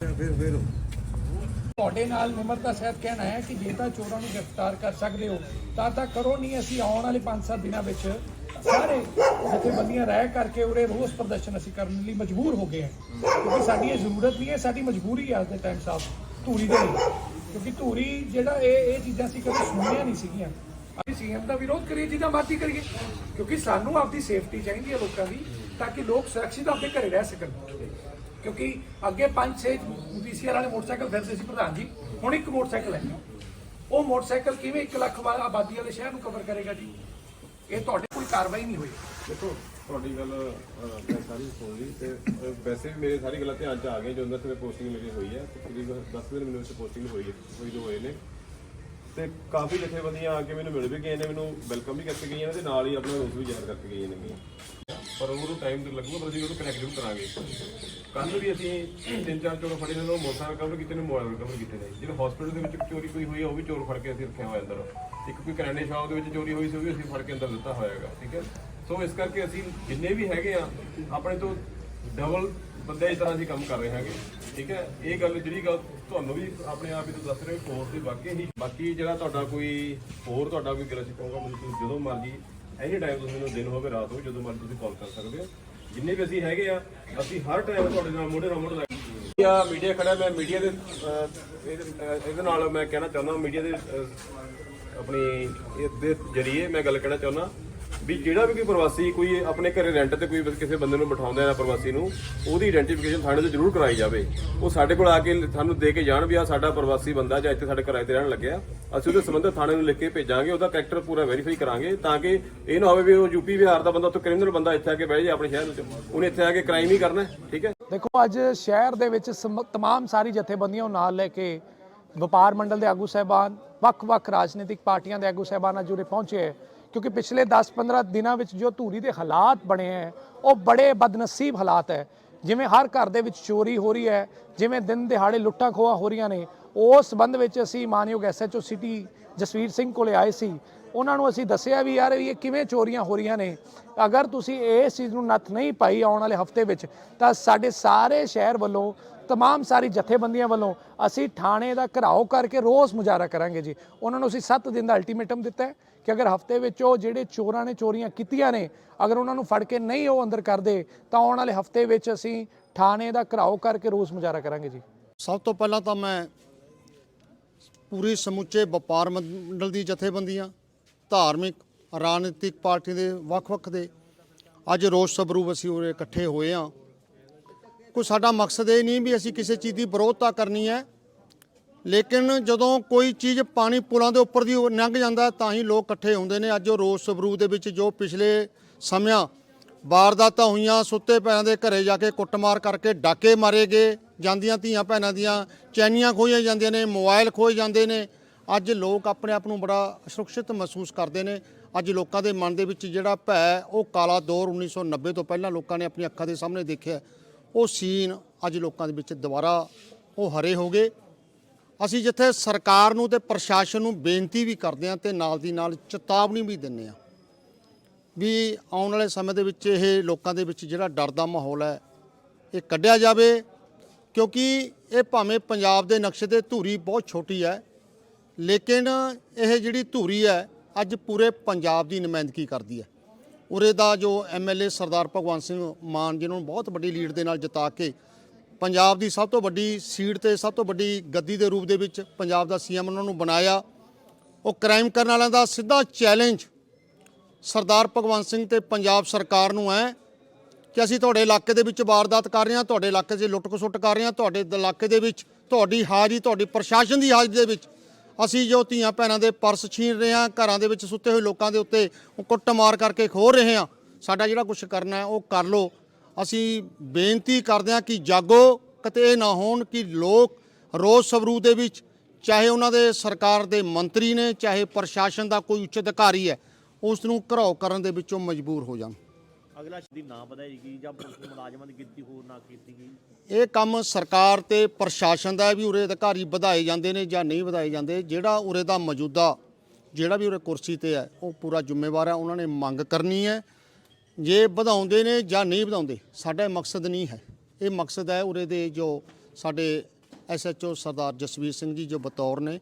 ਫਿਰ ਫਿਰ ਤੁਹਾਡੇ ਨਾਲ ਨਿਮਰਤਾ ਸਹਿਤ ਕਹਿਣਾ ਹੈ ਕਿ ਜੇ ਤਾਂ ਚੋਰਾਂ ਨੂੰ ਗ੍ਰਿਫਤਾਰ ਕਰ ਸਕਦੇ ਹੋ, ਤਾਂ ਤਾਂ ਕਰੋ ਨਹੀਂ ਅਸੀਂ ਆਉਣ ਵਾਲੇ 5-7 ਦਿਨਾਂ ਵਿੱਚ ਸਾਰੇ ਜਥੇਬੰਦੀਆਂ ਰਹਿ ਕਰਕੇ ਉਰੇ ਰੋਸ ਪ੍ਰਦਰਸ਼ਨ ਅਸੀਂ ਕਰਨ ਲਈ ਮਜਬੂਰ ਹੋ ਗਏ ਹਾਂ। ਕਿਉਂਕਿ ਸਾਡੀ ਇਹ ਜ਼ਰੂਰਤ ਨਹੀਂ ਹੈ, ਸਾਡੀ ਮਜਬੂਰੀ ਹੈ ਅੱਜ ਦੇ ਟਾਈਮ ਸਾਹਿਬ ਧੂਰੀ ਦੇ ਲਈ। ਕਿਉਂਕਿ ਧੂਰੀ ਜਿਹੜਾ ਇਹ ਇਹ ਚੀਜ਼ਾਂ ਸੀ ਕਦੇ ਸੁਣੀਆਂ ਨਹੀਂ ਸੀਗੀਆਂ। ਅਸੀਂ ਸੀਐਮ ਦਾ ਵਿਰੋਧ ਕਰੀਏ, ਜਿਹਦਾ ਮਰਜ਼ੀ ਕਰੀਏ। ਕਿਉਂਕਿ ਸਾਨੂੰ ਆਪਦੀ ਸੇਫਟੀ ਚਾਹੀਦੀ ਹੈ ਲੋਕਾਂ ਦੀ, ਤਾਂ ਕਿ ਲੋਕ ਸੁਰੱਖਿਅਤ ਆਪਣੇ ਘਰੇ ਰਹਿ ਸਕਣ। ਕਿਉਂਕਿ ਅੱਗੇ 5-6 ਪੀਸੀਆਰ ਵਾਲੇ ਮੋਟਰਸਾਈਕਲ ਫਿਰਦੇ ਸੀ ਪ੍ਰਧਾਨ ਜੀ। ਹੁਣ ਇੱਕ ਮੋਟਰਸਾਈਕਲ ਹੈ। ਉਹ ਮੋਟਰਸਾਈਕਲ ਕਿਵੇਂ 1 ਲੱਖ ਵਾ- ਆਬਾਦੀ ਵਾਲੇ ਸ਼ਹਿਰ ਨੂੰ ਕਵਰ ਕਰੇਗਾ ਜੀ? ਇਹ ਤੁਹਾਡੇ ਕੋਈ ਕਾਰਵਾਈ ਨਹੀਂ ਹੋਈ। ਦੇਖੋ ਤੁਹਾਡੀ ਗੱਲ ਮੈਂ ਸਾਰੀ ਸੁਣ ਲਈ ਤੇ ਵੈਸੇ ਵੀ ਮੇਰੇ ਸਾਰੀ ਗੱਲਾਂ ਧਿਆਨ ਚ ਆ ਗਈਆਂ ਜਦੋਂ ਤੱਕ ਪੋਸਟਿੰਗ ਮੇਰੀ ਹੋਈ ਹੈ। ਤਕਰੀਬਨ 10 ਦਿਨ ਮੈਨੂੰ ਇਸ ਪੋਸਟਿੰਗ ਹੋਈ ਹੈ ਹੋਈ ਜੋ ਹੋਏ ਨੇ। ਤੇ ਕਾਫੀ ਜਥੇਬੰਦੀਆਂ ਆ ਕੇ ਮੈਨੂੰ ਮਿਲ ਵੀ ਗਏ ਨੇ ਮੈਨੂੰ ਵੈਲਕਮ ਵੀ ਕਰਕੇ ਗਈਆਂ ਨੇ ਤੇ ਨਾਲ ਹੀ ਆਪਣਾ ਰੋਸ ਵੀ ਜ਼ਾਹਰ ਕਰਕੇ ਗਈਆਂ ਨੇ। ਪਰ ਉਹਨੂੰ ਟਾਈਮ ਤੇ ਲੱਗੂਗਾ ਪਰ ਅਸੀਂ ਉਹਨੂੰ ਕਨੈਕਟ ਵੀ ਕਰਾਂਗੇ। ਕੱਲ ਵੀ ਅਸੀਂ ਤਿੰਨ ਚਾਰ ਚੋਰ ਫੜੇ ਨੇ ਉਹ ਮੋਟਰਸਾਈਕਲ ਰਿਕਵਰ ਕੀਤੇ ਨੇ, ਮੋਬਾਈਲ ਰਿਕਵਰ ਕੀਤੇ ਨੇ। ਜਿਹੜੇ ਹਸਪੀਟਲ ਦੇ ਵਿੱਚ ਚੋਰੀ ਕੋਈ ਹੋਈ ਆ, ਉਹ ਵੀ ਚੋਰ ਫੜ ਕੇ ਅਸੀਂ ਰੱਖਿਆ ਹੋਇਆ ਅੰਦਰ। ਇੱਕ ਕੋਈ ਕਰਿਆਨੇ ਸ਼ਾਪ ਦੇ ਵਿੱਚ ਚੋਰੀ ਹੋਈ ਸੀ, ਉਹ ਵੀ ਅਸੀਂ ਫੜ ਕੇ ਅੰਦਰ ਦਿੱਤਾ ਹੋਇਆ ਹੈਗਾ, ਠੀਕ ਹੈ? ਸੋ ਇਸ ਕਰਕੇ ਅਸੀਂ ਜਿੰਨੇ ਵੀ ਹੈਗੇ ਆ, ਆਪਣੇ ਤੋਂ ਡਬਲ ਬੰਦੇ ਇਸ ਤਰ੍ਹਾਂ ਅਸੀਂ ਕੰਮ ਕਰ ਰਹੇ ਹਾਂਗੇ, ਠੀਕ ਹੈ? ਇਹ ਗੱਲ, ਜਿਹੜੀ ਗੱਲ ਤੁਹਾਨੂੰ ਵੀ ਆਪਣੇ ਆਪ ਹੀ ਤੋਂ ਦੱਸ ਰਹੇ ਕੋਰਸ ਦੇ ਵਾਕਿਆ ਹੀ। ਬਾਕੀ ਜਿਹੜਾ ਤੁਹਾਡਾ ਕੋਈ ਹੋਰ ਤੁਹਾਡਾ ਕੋਈ ਗੱਲ ਗਿਲਾ ਕਹੂੰਗਾ ਮੈਨੂੰ ਤੁਸੀਂ ਜਦੋਂ ਮਰਜ਼ੀ ਐਨੀ ਟਾਈਮ ਤੁਸੀਂ ਮੈਨੂੰ ਦਿਨ ਹੋਵੇ, ਰਾਤ ਹੋਵੇ, ਜਦੋਂ ਮਰਜ਼ੀ ਤੁਸੀਂ ਕਾਲ ਕਰ ਸਕਦੇ ਹੋ। ਜਿੰਨੇ ਵੀ ਅਸੀਂ ਹੈਗੇ ਆ ਅਸੀਂ ਹਰ ਟਾਈਮ ਤੁਹਾਡੇ ਨਾਲ ਮੋਢੇ ਨਾਲ ਮੋਢਾ ਲੱਗ ਮੀਡੀਆ ਖੜਾ ਮੈਂ ਮੀਡੀਆ ਦੇ ਅਹ, ਇਹਦੇ ਇਹਦੇ ਨਾਲ ਮੈਂ ਕਹਿਣਾ ਚਾਹੁੰਦਾ ਮੀਡੀਆ ਦੇ ਅਹ, ਆਪਣੀ ਇਹਦੇ ਜਰੀਏ ਮੈਂ ਗੱਲ ਕਹਿਣਾ ਚਾਹੁੰਦਾ ਵੀ ਜਿਹੜਾ ਵੀ ਕੋਈ ਪ੍ਰਵਾਸੀ ਕੋਈ ਆਪਣੇ ਘਰੇ ਰੈਂਟ ਤੇ ਕੋਈ ਕਿਸੇ ਬੰਦੇ ਨੂੰ ਬਿਠਾਉਂਦਾ ਹੈ ਪ੍ਰਵਾਸੀ ਨੂੰ, ਉਹਦੀ ਆਇਡੈਂਟੀਫਿਕੇਸ਼ਨ ਥਾਣੇ ਤੇ ਜ਼ਰੂਰ ਕਰਾਈ ਜਾਵੇ। ਉਹ ਸਾਡੇ ਕੋਲ ਆ ਕੇ ਸਾਨੂੰ ਦੇ ਕੇ ਜਾਣ ਵੀ ਆ ਸਾਡਾ ਪ੍ਰਵਾਸੀ ਬੰਦਾ ਜਾਂ ਇੱਥੇ ਸਾਡੇ ਕਿਰਾਏ ਤੇ ਰਹਿਣ ਲੱਗਿਆ। ਅਸੀਂ ਉਹਦੇ ਸੰਬੰਧਿਤ ਥਾਣੇ ਨੂੰ ਲਿਖ ਕੇ ਭੇਜਾਂਗੇ, ਉਹਦਾ ਕੈਰੈਕਟਰ ਪੂਰਾ ਵੈਰੀਫਾਈ ਕਰਾਂਗੇ ਤਾਂ ਕਿ ਇਹ ਨਾ ਹੋਵੇ ਵੀ ਉਹ ਯੂਪੀ ਬਿਹਾਰ ਦਾ ਬੰਦਾ, ਉੱਥੇ ਕ੍ਰਿਮੀਨਲ ਬੰਦਾ ਇੱਥੇ ਆ ਕੇ ਬਹਿ ਜਾਏ ਆਪਣੇ ਸ਼ਹਿਰ ਵਿੱਚ। ਉਹਨੇ ਇੱਥੇ ਆ ਕੇ ਕ੍ਰਾਈਮ ਹੀ ਕਰਨਾ ਠੀਕ ਹੈ? ਦੇਖੋ, ਅੱਜ ਸ਼ਹਿਰ ਦੇ ਵਿੱਚ ਸਮ- ਤਮਾਮ ਸਾਰੀ ਜਥੇਬੰਦੀਆਂ ਨੂੰ ਨਾਲ ਲੈ ਕੇ ਵਪਾਰ ਮੰਡਲ ਦੇ ਆਗੂ ਸਹਿਬਾਨ, ਵੱਖ-ਵੱਖ ਰਾਜਨੀਤਿਕ ਪਾਰਟੀਆਂ ਦੇ ਆਗੂ ਸਹਿਬਾਨ ਅੱਜ ਉਰੇ ਪਹੁੰਚੇ ਹੈ। ਕਿਉਂਕਿ ਪਿਛਲੇ 10-15 ਦਿਨਾਂ ਵਿੱਚ ਜੋ ਧੂਰੀ ਦੇ ਹਾਲਾਤ ਬਣੇ ਹੈ ਉਹ ਬੜੇ ਬਦਨਸੀਬ ਹਾਲਾਤ ਹੈ ਜਿਵੇਂ ਹਰ ਘਰ ਦੇ ਵਿੱਚ ਚੋਰੀ ਹੋ ਰਹੀ ਹੈ ਜਿਵੇਂ ਦਿਨ ਦਿਹਾੜੇ ਲੁੱਟਾਂ ਖੋਹਾਂ ਹੋ ਰਹੀਆਂ ਨੇ, ਉਸ ਸੰਬੰਧ ਵਿੱਚ ਅਸੀਂ ਮਾਨਯੋਗ ਐਸਐਚਓ ਸਿਟੀ ਜਸਵੀਰ ਸਿੰਘ ਕੋਲੇ ਆਏ ਸੀ। ਉਹਨਾਂ ਨੂੰ ਅਸੀਂ ਦੱਸਿਆ ਵੀ ਯਾਰ ਇਹ ਕਿਵੇਂ ਚੋਰੀਆਂ ਹੋ ਰਹੀਆਂ ਨੇ। ਅਗਰ ਤੁਸੀਂ ਇਸ ਚੀਜ਼ ਨੂੰ ਨੱਥ ਨਹੀਂ ਪਾਈ ਆਉਣ ਵਾਲੇ ਹਫ਼ਤੇ ਵਿੱਚ, ਤਾਂ ਸਾਡੇ ਸਾਰੇ ਸ਼ਹਿਰ ਵੱਲੋਂ, ਤਮਾਮ ਸਾਰੀ ਜਥੇਬੰਦੀਆਂ ਵੱਲੋਂ ਅਸੀਂ ਥਾਣੇ ਦਾ ਘਰਾਓ ਕਰਕੇ ਰੋਸ ਮੁਜ਼ਾਹਰਾ ਕਰਾਂਗੇ ਜੀ। ਉਹਨਾਂ ਨੂੰ ਅਸੀਂ 7 ਦਿਨ ਦਾ ਅਲਟੀਮੇਟਮ ਦਿੱਤਾ ਹੈ ਕਿ ਅਗਰ ਹਫ਼ਤੇ ਵਿੱਚ ਉਹ ਜਿਹੜੇ ਚੋਰਾਂ ਨੇ ਚੋਰੀਆਂ ਕੀਤੀਆਂ ਨੇ, ਅਗਰ ਉਹਨਾਂ ਨੂੰ ਫੜ ਕੇ ਨਹੀਂ ਉਹ ਅੰਦਰ ਕਰਦੇ ਤਾਂ ਆਉਣ ਵਾਲੇ ਹਫ਼ਤੇ ਵਿੱਚ ਅਸੀਂ ਥਾਣੇ ਦਾ ਘਰਾਓ ਕਰਕੇ ਰੋਸ ਮੁਜ਼ਾਹਰਾ ਕਰਾਂਗੇ ਜੀ। ਸਭ ਤੋਂ ਪਹਿਲਾਂ ਤਾਂ ਮੈਂ ਪੂਰੀ ਸਮੁੱਚੇ ਵਪਾਰ ਮੰਡਲ ਦੀ ਜਥੇਬੰਦੀਆਂ ਧਾਰਮਿਕ, ਰਾਜਨੀਤਿਕ ਪਾਰਟੀ ਦੇ ਵੱਖ-ਵੱਖ ਦੇ ਅੱਜ ਰੋਸ ਸਬਰੂਪ ਅਸੀਂ ਉਰੇ ਇਕੱਠੇ ਹੋਏ ਆ ਕੋਈ ਸਾਡਾ ਮਕਸਦ ਇਹ ਨਹੀਂ ਵੀ ਅਸੀਂ ਕਿਸੇ ਚੀਜ਼ ਦੀ ਵਿਰੋਧਤਾ ਕਰਨੀ ਹੈ, ਲੇਕਿਨ ਜਦੋਂ ਕੋਈ ਚੀਜ਼ ਪਾਣੀ ਪੁਲਾਂ ਦੇ ਉੱਪਰ ਦੀ ਉਹ ਲੰਘ ਜਾਂਦਾ ਤਾਂ ਹੀ ਲੋਕ ਇਕੱਠੇ ਹੁੰਦੇ ਨੇ। ਅੱਜ ਉਹ ਰੋਸ ਸਬਰੂਪ ਦੇ ਵਿੱਚ ਜੋ ਪਿਛਲੇ ਸਮਿਆਂ ਵਾਰਦਾਤਾਂ ਹੋਈਆਂ, ਸੁੱਤੇ ਪੈਰਾਂ ਦੇ ਘਰੇ ਜਾ ਕੇ ਕੁੱਟਮਾਰ ਕਰਕੇ ਡਾਕੇ ਮਾਰੇ ਗਏ, ਜਾਂਦੀਆਂ ਧੀਆਂ ਭੈਣਾਂ ਦੀਆਂ ਚੈਨੀਆਂ ਖੋਈਆਂ ਜਾਂਦੀਆਂ ਨੇ ਮੋਬਾਈਲ ਖੋਏ ਜਾਂਦੇ ਨੇ ਅੱਜ ਲੋਕ ਆਪਣੇ ਆਪ ਨੂੰ ਬੜਾ ਸੁਰੱਖਿਅਤ ਮਹਿਸੂਸ ਕਰਦੇ ਨੇ। ਅੱਜ ਲੋਕਾਂ ਦੇ ਮਨ ਦੇ ਵਿੱਚ ਜਿਹੜਾ ਭੈ ਉਹ ਕਾਲਾ ਦੌਰ 1990 ਤੋਂ ਪਹਿਲਾਂ ਲੋਕਾਂ ਨੇ ਆਪਣੀ ਅੱਖਾਂ ਦੇ ਸਾਹਮਣੇ ਦੇਖਿਆ ਉਹ ਸੀਨ ਅੱਜ ਲੋਕਾਂ ਦੇ ਵਿੱਚ ਦੁਬਾਰਾ ਉਹ ਹਰੇ ਹੋ ਗਏ। ਅਸੀਂ ਜਿੱਥੇ ਸਰਕਾਰ ਨੂੰ ਤੇ ਪ੍ਰਸ਼ਾਸਨ ਨੂੰ ਬੇਨਤੀ ਵੀ ਕਰਦੇ ਹਾਂ ਤੇ ਨਾਲ ਦੀ ਨਾਲ ਚੇਤਾਵਨੀ ਵੀ ਦਿੰਨੇ ਆ ਵੀ ਆਉਣ ਵਾਲੇ ਸਮੇਂ ਦੇ ਵਿੱਚ ਇਹ ਲੋਕਾਂ ਦੇ ਵਿੱਚ ਜਿਹੜਾ ਡਰ ਦਾ ਮਾਹੌਲ ਹੈ, ਇਹ ਕੱਢਿਆ ਜਾਵੇ। ਕਿਉਂਕਿ ਇਹ ਭਾਵੇਂ ਪੰਜਾਬ ਦੇ ਨਕਸ਼ੇ ਤੇ ਧੂਰੀ ਬਹੁਤ ਛੋਟੀ ਹੈ ਲੇਕਿਨ ਇਹ ਜਿਹੜੀ ਧੂਰੀ ਹੈ, ਅੱਜ ਪੂਰੇ ਪੰਜਾਬ ਦੀ ਨੁਮਾਇੰਦਗੀ ਕਰਦੀ ਹੈ। ਉਰੇ ਦਾ ਜੋ ਐਮਐਲਏ ਸਰਦਾਰ ਭਗਵੰਤ ਸਿੰਘ ਮਾਨ ਜਿਹਨਾਂ ਨੂੰ ਬਹੁਤ ਵੱਡੀ ਲੀਡ ਦੇ ਨਾਲ ਜਿਤਾ ਕੇ ਪੰਜਾਬ ਦੀ ਸਭ ਤੋਂ ਵੱਡੀ ਸੀਟ ਤੇ, ਸਭ ਤੋਂ ਵੱਡੀ ਗੱਦੀ ਦੇ ਰੂਪ ਦੇ ਵਿੱਚ ਪੰਜਾਬ ਦਾ ਸੀਐਮ ਉਹਨਾਂ ਨੂੰ ਬਣਾਇਆ। ਉਹ ਕ੍ਰਾਈਮ ਕਰਨ ਵਾਲਿਆਂ ਦਾ ਸਿੱਧਾ ਚੈਲੰਜ ਸਰਦਾਰ ਭਗਵੰਤ ਸਿੰਘ ਤੇ ਪੰਜਾਬ ਸਰਕਾਰ ਨੂੰ ਹੈ ਕਿ ਅਸੀਂ ਤੁਹਾਡੇ ਇਲਾਕੇ ਦੇ ਵਿੱਚ ਵਾਰਦਾਤ ਕਰ ਰਹੇ ਹਾਂ, ਤੁਹਾਡੇ ਇਲਾਕੇ 'ਚ ਲੁੱਟ ਖਸੁੱਟ ਕਰ ਰਹੇ ਹਾਂ, ਤੁਹਾਡੇ ਇਲਾਕੇ ਦੇ ਵਿੱਚ ਤੁਹਾਡੀ ਹਾਜ਼ਰੀ, ਤੁਹਾਡੀ ਪ੍ਰਸ਼ਾਸਨ ਦੀ ਹਾਜ਼ਰੀ ਦੇ ਵਿੱਚ ਅਸੀਂ ਜੋ ਧੀਆਂ ਭੈਣਾਂ ਦੇ ਪਰਸ ਛੀਨ ਰਹੇ ਹਾਂ, ਘਰਾਂ ਦੇ ਵਿੱਚ ਸੁੱਤੇ ਹੋਏ ਲੋਕਾਂ ਦੇ ਉੱਤੇ ਉਹ ਕੁੱਟਮਾਰ ਕਰਕੇ ਖੋਹ ਰਹੇ ਹਾਂ। ਸਾਡਾ ਜਿਹੜਾ ਕੁਝ ਕਰਨਾ ਹੈ, ਉਹ ਕਰ ਲਓ। ਅਸੀਂ ਬੇਨਤੀ ਕਰਦੇ ਹਾਂ ਕਿ ਜਾਗੋ, ਕਿਤੇ ਇਹ ਨਾ ਹੋਣ ਕਿ ਲੋਕ ਰੋਜ਼ ਸਵਰੂ ਦੇ ਵਿੱਚ, ਚਾਹੇ ਉਹਨਾਂ ਦੇ ਸਰਕਾਰ ਦੇ ਮੰਤਰੀ ਨੇ, ਚਾਹੇ ਪ੍ਰਸ਼ਾਸਨ ਦਾ ਕੋਈ ਉੱਚ ਅਧਿਕਾਰੀ ਹੈ ਉਸ ਨੂੰ ਘਰਾਓ ਕਰਨ ਦੇ ਵਿੱਚੋਂ ਮਜਬੂਰ ਹੋ ਜਾਣ। ਅਗਲਾ ਸ਼ਦੀ ਨਾ ਵਧਾਈ ਗਈ ਜਾਂ ਪੁਲਿਸ ਮੁਲਾਜ਼ਮਾਂ ਦੀ ਗਿਣਤੀ ਹੋਰ ਨਾ ਕੀਤੀ ਗਈ ਇਹ ਕੰਮ ਸਰਕਾਰ ਤੇ ਪ੍ਰਸ਼ਾਸਨ ਦਾ ਵੀ ਉਰੇ ਅਧਿਕਾਰੀ ਵਧਾਏ ਜਾਂਦੇ ਨੇ ਜਾਂ ਨਹੀਂ ਵਧਾਏ ਜਾਂਦੇ। ਜਿਹੜਾ ਉਰੇ ਦਾ ਮੌਜੂਦਾ, ਜਿਹੜਾ ਵੀ ਉਰੇ ਕੁਰਸੀ ਤੇ ਹੈ, ਉਹ ਪੂਰਾ ਜ਼ਿੰਮੇਵਾਰ ਹੈ, ਉਹਨਾਂ ਨੇ ਮੰਗ ਕਰਨੀ ਹੈ। ਜੇ ਵਧਾਉਂਦੇ ਨੇ ਜਾਂ ਨਹੀਂ ਵਧਾਉਂਦੇ, ਸਾਡਾ ਇਹ ਮਕਸਦ ਨਹੀਂ ਹੈ। ਇਹ ਮਕਸਦ ਹੈ ਉਰੇ ਦੇ ਜੋ ਸਾਡੇ ਐਸਐਚਓ ਸਰਦਾਰ ਜਸਵੀਰ ਸਿੰਘ ਜੀ ਜੋ ਬਤੌਰ ਨੇ,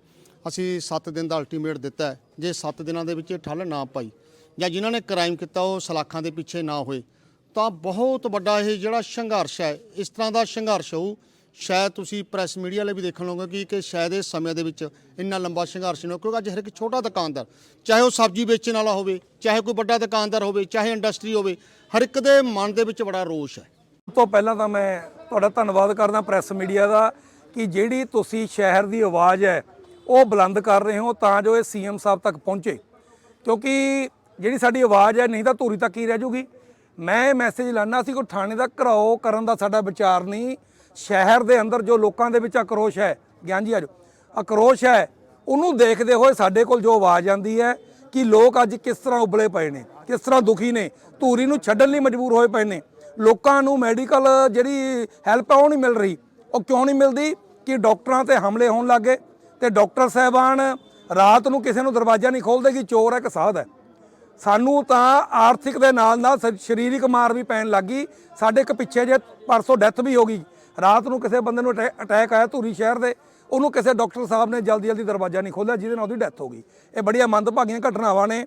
ਅਸੀਂ 7 ਦਿਨ ਦਾ ਅਲਟੀਮੇਟ ਦਿੱਤਾ ਜੇ 7 ਦਿਨਾਂ ਦੇ ਵਿੱਚ ਇਹ ਠੱਲ ਨਾ ਪਾਈ ਜਾਂ ਜਿਨ੍ਹਾਂ ਨੇ ਕ੍ਰਾਈਮ ਕੀਤਾ, ਉਹ ਸਲਾਖਾਂ ਦੇ ਪਿੱਛੇ ਨਾ ਹੋਏ, ਤਾਂ ਬਹੁਤ ਵੱਡਾ ਇਹ ਜਿਹੜਾ ਸੰਘਰਸ਼ ਹੈ, ਇਸ ਤਰ੍ਹਾਂ ਦਾ ਸੰਘਰਸ਼ ਹੋਊ। ਸ਼ਾਇਦ ਤੁਸੀਂ ਪ੍ਰੈਸ ਮੀਡੀਆ ਵਾਲੇ ਵੀ ਦੇਖਣ ਲਓਗੇ ਕਿ ਕਿ ਸ਼ਾਇਦ ਇਸ ਸਮੇਂ ਦੇ ਵਿੱਚ ਇੰਨਾ ਲੰਬਾ ਸੰਘਰਸ਼ ਨਹੀਂ ਹੋ ਕਿਉਂਕਿ ਅੱਜ ਹਰ ਇੱਕ ਛੋਟਾ ਦੁਕਾਨਦਾਰ, ਚਾਹੇ ਉਹ ਸਬਜ਼ੀ ਵੇਚਣ ਵਾਲਾ ਹੋਵੇ, ਚਾਹੇ ਕੋਈ ਵੱਡਾ ਦੁਕਾਨਦਾਰ ਹੋਵੇ, ਚਾਹੇ ਇੰਡਸਟਰੀ ਹੋਵੇ, ਹਰ ਇੱਕ ਦੇ ਮਨ ਦੇ ਵਿੱਚ ਬੜਾ ਰੋਸ਼ ਹੈ। ਸਭ ਤੋਂ ਪਹਿਲਾਂ ਤਾਂ ਮੈਂ ਤੁਹਾਡਾ ਧੰਨਵਾਦ ਕਰਦਾ ਪ੍ਰੈਸ ਮੀਡੀਆ ਦਾ ਕਿ ਜਿਹੜੀ ਤੁਸੀਂ ਸ਼ਹਿਰ ਦੀ ਆਵਾਜ਼ ਹੈ, ਉਹ ਬੁਲੰਦ ਕਰ ਰਹੇ ਹੋ ਤਾਂ ਜੋ ਇਹ ਸੀਐਮ ਸਾਹਿਬ ਤੱਕ ਪਹੁੰਚੇ। ਕਿਉਂਕਿ ਜਿਹੜੀ ਸਾਡੀ ਆਵਾਜ਼ ਹੈ, ਨਹੀਂ ਤਾਂ ਧੂਰੀ ਤੱਕ ਹੀ ਰਹਿ ਜੂਗੀ। ਮੈਂ ਇਹ ਮੈਸੇਜ ਲਾਣਾ ਸੀ ਕੋਈ ਥਾਣੇ ਦਾ ਘਰਾਓ ਕਰਨ ਦਾ ਸਾਡਾ ਵਿਚਾਰ ਨਹੀਂ। ਸ਼ਹਿਰ ਦੇ ਅੰਦਰ ਜੋ ਲੋਕਾਂ ਦੇ ਵਿੱਚ ਆਕਰੋਸ਼ ਹੈ, ਗਿਆਨ ਜੀ ਆਜੋ ਆਕਰੋਸ਼ ਹੈ, ਉਹਨੂੰ ਦੇਖਦੇ ਹੋਏ ਸਾਡੇ ਕੋਲ ਜੋ ਆਵਾਜ਼ ਆਂਦੀ ਹੈ ਕਿ ਲੋਕ ਅੱਜ ਕਿਸ ਤਰ੍ਹਾਂ ਉਬਲੇ ਪਏ ਨੇ, ਕਿਸ ਤਰ੍ਹਾਂ ਦੁਖੀ ਨੇ, ਧੂਰੀ ਨੂੰ ਛੱਡਣ ਲਈ ਮਜਬੂਰ ਹੋਏ ਪਏ ਨੇ। ਲੋਕਾਂ ਨੂੰ ਮੈਡੀਕਲ ਜਿਹੜੀ ਹੈਲਪ ਆ, ਉਹ ਨਹੀਂ ਮਿਲ ਰਹੀ। ਉਹ ਕਿਉਂ ਨਹੀਂ ਮਿਲਦੀ? ਕਿ ਡਾਕਟਰਾਂ ਤੇ ਹਮਲੇ ਹੋਣ ਲੱਗੇ ਤੇ ਡਾਕਟਰ ਸਾਹਿਬਾਨ ਰਾਤ ਨੂੰ ਕਿਸੇ ਨੂੰ ਦਰਵਾਜ਼ਾ ਨਹੀਂ ਖੋਲਦੇ ਕਿ ਚੋਰ ਹੈ ਕਿ ਸਾਧ ਹੈ। ਸਾਨੂੰ ਤਾਂ ਆਰਥਿਕ ਦੇ ਨਾਲ ਨਾਲ ਸ- ਸਰੀਰਕ ਮਾਰ ਵੀ ਪੈਣ ਲੱਗੀ ਸਾਡੇ ਇੱਕ ਪਿੱਛੇ ਜੇ ਪਰਸੋਂ ਡੈਥ ਵੀ ਹੋ ਗਈ। ਰਾਤ ਨੂੰ ਕਿਸੇ ਬੰਦੇ ਨੂੰ ਅਟੈ- ਅਟੈਕ ਆਇਆ ਧੂਰੀ ਸ਼ਹਿਰ ਦੇ। ਉਹਨੂੰ ਕਿਸੇ ਡਾਕਟਰ ਸਾਹਿਬ ਨੇ ਜਲਦੀ ਜਲਦੀ ਦਰਵਾਜ਼ਾ ਨਹੀਂ ਖੋਲ੍ਹਿਆ, ਜਿਹਦੇ ਨਾਲ ਉਹਦੀ ਡੈਥ ਹੋ ਗਈ। ਇਹ ਬੜੀਆਂ ਮੰਦਭਾਗੀਆਂ ਘਟਨਾਵਾਂ ਨੇ।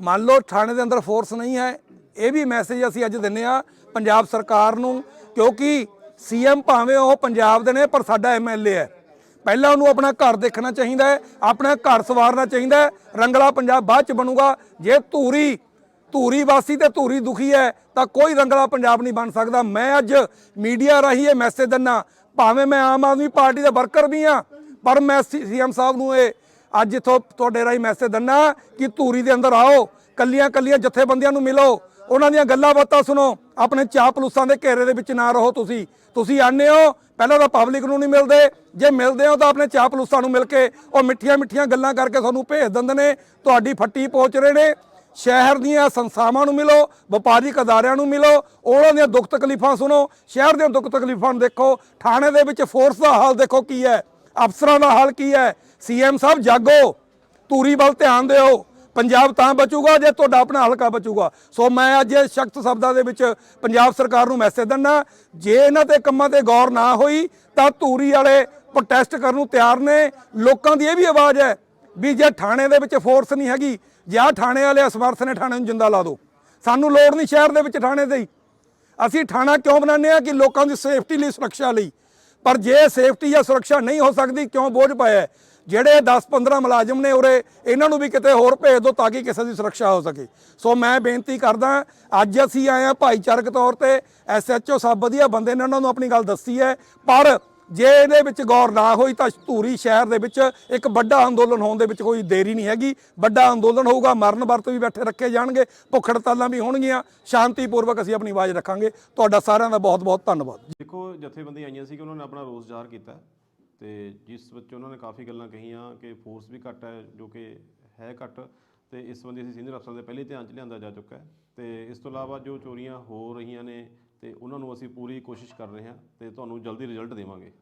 ਮੰਨ ਲਓ ਥਾਣੇ ਦੇ ਅੰਦਰ ਫੋਰਸ ਨਹੀਂ ਹੈ। ਇਹ ਵੀ ਮੈਸੇਜ ਅਸੀਂ ਅੱਜ ਦਿੰਨੇ ਆ ਪੰਜਾਬ ਸਰਕਾਰ ਨੂੰ, ਕਿਉਂਕਿ ਸੀਐਮ ਭਾਵੇਂ ਉਹ ਪੰਜਾਬ ਦੇ ਨੇ, ਪਰ ਸਾਡਾ ਐਮਐਲਏ ਹੈ। ਪਹਿਲਾਂ ਉਹਨੂੰ ਆਪਣਾ ਘਰ ਦੇਖਣਾ ਚਾਹੀਦਾ ਹੈ, ਆਪਣਾ ਘਰ ਸਵਾਰਨਾ ਚਾਹੀਦਾ ਹੈ, ਰੰਗਲਾ ਪੰਜਾਬ ਬਾਅਦ ਚ ਬਣੂਗਾ। ਜੇ ਧੂਰੀ ਧੂਰੀ ਵਾਸੀ ਤੇ ਧੂਰੀ ਦੁਖੀ ਹੈ, ਤਾਂ ਕੋਈ ਰੰਗਲਾ ਪੰਜਾਬ ਨਹੀਂ ਬਣ ਸਕਦਾ। ਮੈਂ ਅੱਜ ਮੀਡੀਆ ਰਾਹੀਂ ਇਹ ਮੈਸੇਜ ਦਿੰਨਾ, ਭਾਵੇਂ ਮੈਂ ਆਮ ਆਦਮੀ ਪਾਰਟੀ ਦਾ ਵਰਕਰ ਵੀ ਹਾਂ, ਪਰ ਮੈਂ ਸੀਐਮ ਸਾਹਿਬ ਨੂੰ ਇਹ ਅੱਜ ਇਥੋਂ ਤੁਹਾਡੇ ਰਾਹੀਂ ਮੈਸੇਜ ਦਿੰਨਾ ਕਿ ਧੂਰੀ ਦੇ ਅੰਦਰ ਆਓ ਕੱਲੀਆਂ ਕੱਲੀਆਂ ਜਥੇਬੰਦੀਆਂ ਨੂੰ ਮਿਲੋ। ਉਹਨਾਂ ਦੀਆਂ ਗੱਲਾਂ ਬਾਤਾਂ ਸੁਣੋ। ਆਪਣੇ ਚਾਪਲੂਸਾਂ ਦੇ ਘੇਰੇ ਦੇ ਵਿੱਚ ਨਾ ਰਹੋ ਤੁਸੀਂ। ਤੁਸੀਂ ਆਨੇ ਹੋ, ਪਹਿਲਾਂ ਤਾਂ ਪਬਲਿਕ ਨੂੰ ਨਹੀਂ ਮਿਲਦੇ। ਜੇ ਮਿਲਦੇ ਹੋ ਤਾਂ ਆਪਣੇ ਚਾਪਲੂਸਾਂ ਨੂੰ ਮਿਲ ਕੇ ਉਹ ਮਿੱਠੀਆਂ ਮਿੱਠੀਆਂ ਗੱਲਾਂ ਕਰਕੇ ਤੁਹਾਨੂੰ ਭੇਜ ਦਿੰਦੇ ਨੇ। ਤੁਹਾਡੀ ਫੱਟੀ ਪਹੁੰਚ ਰਹੇ ਨੇ। ਸ਼ਹਿਰ ਦੀਆਂ ਸੰਸਥਾਵਾਂ ਨੂੰ ਮਿਲੋ, ਵਪਾਰਿਕ ਅਦਾਰਿਆਂ ਨੂੰ ਮਿਲੋ। ਉਹਨਾਂ ਦੀਆਂ ਦੁੱਖ ਤਕਲੀਫਾਂ ਸੁਣੋ। ਸ਼ਹਿਰ ਦੀਆਂ ਦੁੱਖ ਤਕਲੀਫਾਂ ਨੂੰ ਦੇਖੋ। ਥਾਣੇ ਦੇ ਵਿੱਚ ਫੋਰਸ ਦਾ ਹਾਲ ਦੇਖੋ ਕੀ ਹੈ। ਅਫਸਰਾਂ ਦਾ ਹਾਲ ਕੀ ਹੈ। ਸੀਐਮ ਸਾਹਿਬ ਜਾਗੋ। ਧੂਰੀ ਵੱਲ ਧਿਆਨ ਦਿਓ। ਪੰਜਾਬ ਤਾਂ ਬਚੂਗਾ ਜੇ ਤੁਹਾਡਾ ਆਪਣਾ ਹਲਕਾ ਬਚੂਗਾ। ਸੋ ਮੈਂ ਅੱਜ ਇਹ ਸਖਤ ਸ਼ਬਦਾਂ ਦੇ ਵਿੱਚ ਪੰਜਾਬ ਸਰਕਾਰ ਨੂੰ ਮੈਸੇਜ ਦਿੰਦਾ, ਜੇ ਇਹਨਾਂ ਤੇ ਕੰਮਾਂ ਤੇ ਗੌਰ ਨਾ ਹੋਈ, ਤਾਂ ਧੂਰੀ ਵਾਲੇ ਪ੍ਰੋਟੈਸਟ ਕਰਨ ਨੂੰ ਤਿਆਰ ਨੇ। ਲੋਕਾਂ ਦੀ ਇਹ ਵੀ ਆਵਾਜ਼ ਹੈ ਵੀ ਜੇ ਥਾਣੇ ਦੇ ਵਿੱਚ ਫੋਰਸ ਨਹੀਂ ਹੈਗੀ, ਜਾਂ ਥਾਣੇ ਵਾਲੇ ਅਸਮਰਥ ਨੇ ਥਾਣੇ ਨੂੰ ਜਿੰਦਾ ਲਾ ਦਿਓ ਸਾਨੂੰ ਲੋੜ ਨਹੀਂ ਸ਼ਹਿਰ ਦੇ ਵਿੱਚ ਥਾਣੇ ਦੀ। ਅਸੀਂ ਥਾਣਾ ਕਿਉਂ ਬਣਾਉਂਦੇ ਆ ਕਿ ਲੋਕਾਂ ਦੀ ਸੇਫਟੀ ਲਈ ਸੁਰੱਖਿਆ ਲਈ? ਪਰ ਜੇ ਸੇਫਟੀ ਜਾਂ ਸੁਰੱਖਿਆ ਨਹੀਂ ਹੋ ਸਕਦੀ, ਕਿਉਂ ਬੋਝ ਪਾਇਆ ਜਿਹੜੇ 10-15 ਮੁਲਾਜ਼ਮ ਨੇ ਉਰੇ, ਇਹਨਾਂ ਨੂੰ ਵੀ ਕਿਤੇ ਹੋਰ ਭੇਜ ਦਿਓ ਤਾਂ ਕਿ ਕਿਸੇ ਦੀ ਸੁਰੱਖਿਆ ਹੋ ਸਕੇ। ਸੋ ਮੈਂ ਬੇਨਤੀ ਕਰਦਾ, ਅੱਜ ਅਸੀਂ ਆਏ ਆ ਭਾਈਚਾਰਕ ਤੌਰ ਤੇ ਐਸਐਚਓ ਸਭ ਵਧੀਆ ਬੰਦੇ ਨੇ, ਉਹਨਾਂ ਨੂੰ ਆਪਣੀ ਗੱਲ ਦੱਸੀ ਹੈ। ਪਰ ਜੇ ਇਹਦੇ ਵਿੱਚ ਗੌਰ ਨਾ ਹੋਈ ਤਾਂ ਧੂਰੀ ਸ਼ਹਿਰ ਦੇ ਵਿੱਚ ਇੱਕ ਵੱਡਾ ਅੰਦੋਲਨ ਹੋਣ ਦੇ ਵਿੱਚ ਕੋਈ ਦੇਰੀ ਨਹੀਂ ਹੈਗੀ। ਵੱਡਾ ਅੰਦੋਲਨ ਹੋਊਗਾ, ਮਰਨ ਵਰਤ ਵੀ ਬੈਠੇ ਰੱਖੇ ਜਾਣਗੇ, ਭੁੱਖ ਹੜਤਾਲਾਂ ਵੀ ਹੋਣਗੀਆਂ, ਸ਼ਾਂਤੀਪੂਰਵਕ ਅਸੀਂ ਆਪਣੀ ਆਵਾਜ਼ ਰੱਖਾਂਗੇ। ਤੁਹਾਡਾ ਸਾਰਿਆਂ ਦਾ ਬਹੁਤ ਬਹੁਤ ਧੰਨਵਾਦ। ਦੇਖੋ, ਜਥੇਬੰਦੀਆਂ ਆਈਆਂ ਸੀ ਕਿ ਉਹਨਾਂ ਨੇ ਆਪਣਾ ਰੋਸ ਜ਼ਾਹਰ ਕੀਤਾ। ਤੇ ਜਿਸ ਵਿੱਚ ਉਹਨਾਂ ਨੇ ਕਾਫੀ ਗੱਲਾਂ ਕਹੀਆਂ ਕਿ ਫੋਰਸ ਵੀ ਘੱਟ ਹੈ, ਜੋ ਕਿ ਹੈ ਘੱਟ ਤੇ ਇਸ ਸੰਬੰਧੀ ਅਸੀਂ ਸੀਨੀਅਰ ਅਫਸਰਾਂ ਦੇ ਪਹਿਲੇ ਧਿਆਨ 'ਚ ਲਿਆਂਦਾ ਜਾ ਚੁੱਕਾ ਹੈ ਤੇ ਇਸ ਤੋਂ ਇਲਾਵਾ ਜੋ ਚੋਰੀਆਂ ਹੋ ਰਹੀਆਂ ਨੇ ਤੇ ਉਹਨਾਂ ਨੂੰ ਅਸੀਂ ਪੂਰੀ ਕੋਸ਼ਿਸ਼ ਕਰ ਰਹੇ ਹਾਂ ਤੇ ਤੁਹਾਨੂੰ ਜਲਦੀ ਰਿਜ਼ਲਟ ਦੇਵਾਂਗੇ।